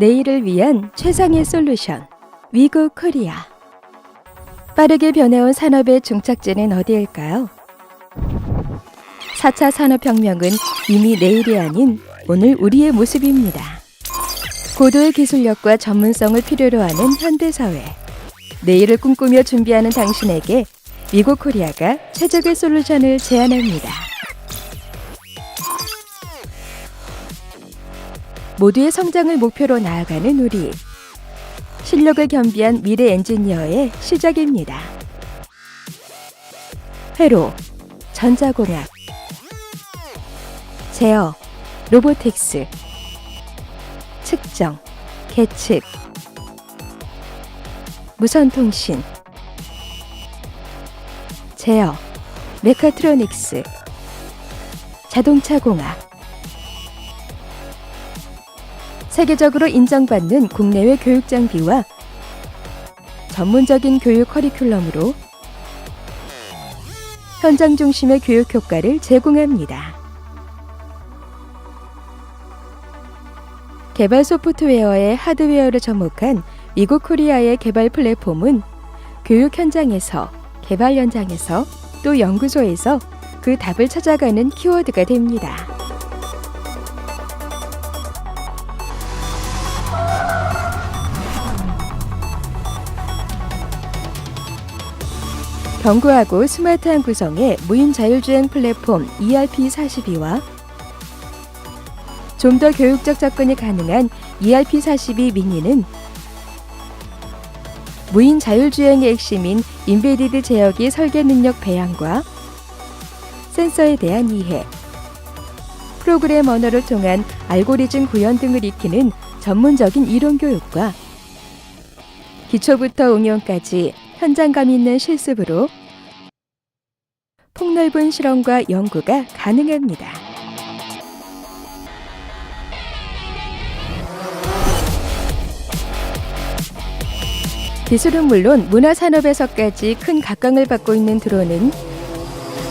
내일을 위한 최상의 솔루션 위고 코리아 빠르게 변해온 산업의 중착지는 어디일까요? 4차 산업혁명은 이미 내일이 아닌 오늘 우리의 모습입니다. 고도의 기술력과 전문성을 필요로 하는 현대사회. 내일을 꿈꾸며 준비하는 당신에게 위고 코리아가 최적의 솔루션을 제안합니다. 모두의 성장을 목표로 나아가는 우리. 실력을 겸비한 미래 엔지니어의 시작입니다. 회로, 전자공학, 제어, 로보틱스, 측정, 계측, 무선통신, 제어, 메카트로닉스, 자동차 공학, 세계적으로 인정받는 국내외 교육 장비와 전문적인 교육 커리큘럼으로 현장 중심의 교육 효과를 제공합니다. 개발 소프트웨어의 하드웨어를 접목한 미국 코리아의 개발 플랫폼은 교육 현장에서, 개발 현장에서, 또 연구소에서 그 답을 찾아가는 키워드가 됩니다. 견고하고 스마트한 구성의 무인 자율주행 플랫폼 ERP42와 좀 더 교육적 접근이 가능한 ERP42 미니는 무인 자율주행의 핵심인 인베디드 제어기 설계 능력 배양과 센서에 대한 이해, 프로그램 언어를 통한 알고리즘 구현 등을 익히는 전문적인 이론 교육과 기초부터 응용까지 현장감 있는 실습으로 폭넓은 실험과 연구가 가능합니다. 기술은 물론 문화산업에서까지 큰 각광을 받고 있는 드론은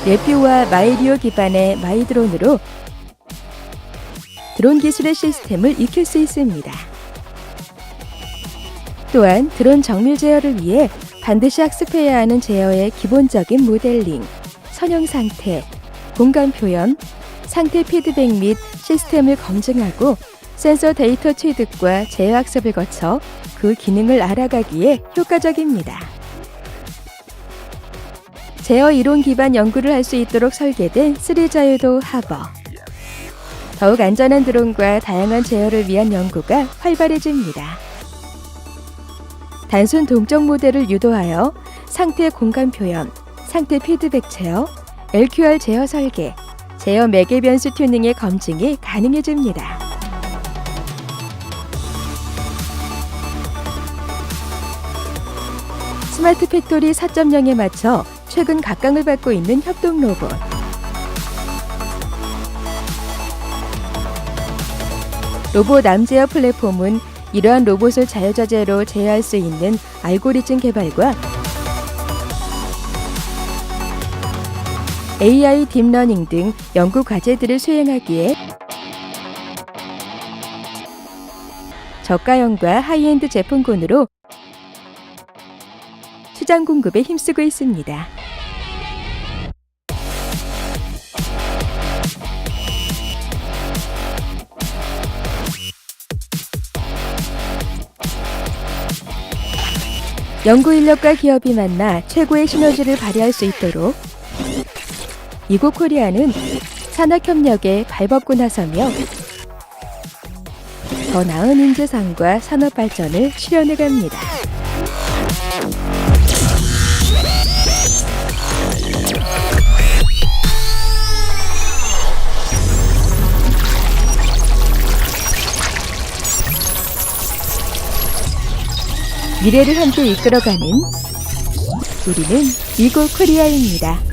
레퓨와 마이리오 기반의 마이드론으로 드론 기술의 시스템을 익힐 수 있습니다. 또한 드론 정밀 제어를 위해 반드시 학습해야 하는 제어의 기본적인 모델링, 선형 상태, 공간 표현, 상태 피드백 및 시스템을 검증하고 센서 데이터 취득과 제어 학습을 거쳐 그 기능을 알아가기에 효과적입니다. 제어 이론 기반 연구를 할 수 있도록 설계된 3자유도 하버. 더욱 안전한 드론과 다양한 제어를 위한 연구가 활발해집니다. 단순 동적 모델을 유도하여 상태 공간 표현, 상태 피드백 제어, LQR 제어 설계, 제어 매개 변수 튜닝의 검증이 가능해집니다. 스마트 팩토리 4.0에 맞춰 최근 각광을 받고 있는 협동 로봇. 로봇 남제어 플랫폼은 이러한 로봇을 자유자재로 제어할 수 있는 알고리즘 개발과 AI 딥러닝 등 연구 과제들을 수행하기에 저가형과 하이엔드 제품군으로 시장 공급에 힘쓰고 있습니다. 연구 인력과 기업이 만나 최고의 시너지를 발휘할 수 있도록 이곳 코리아는 산학협력에 발벗고 나서며 더 나은 인재상과 산업 발전을 실현해 갑니다. 미래를 함께 이끌어가는 우리는 미국 코리아입니다.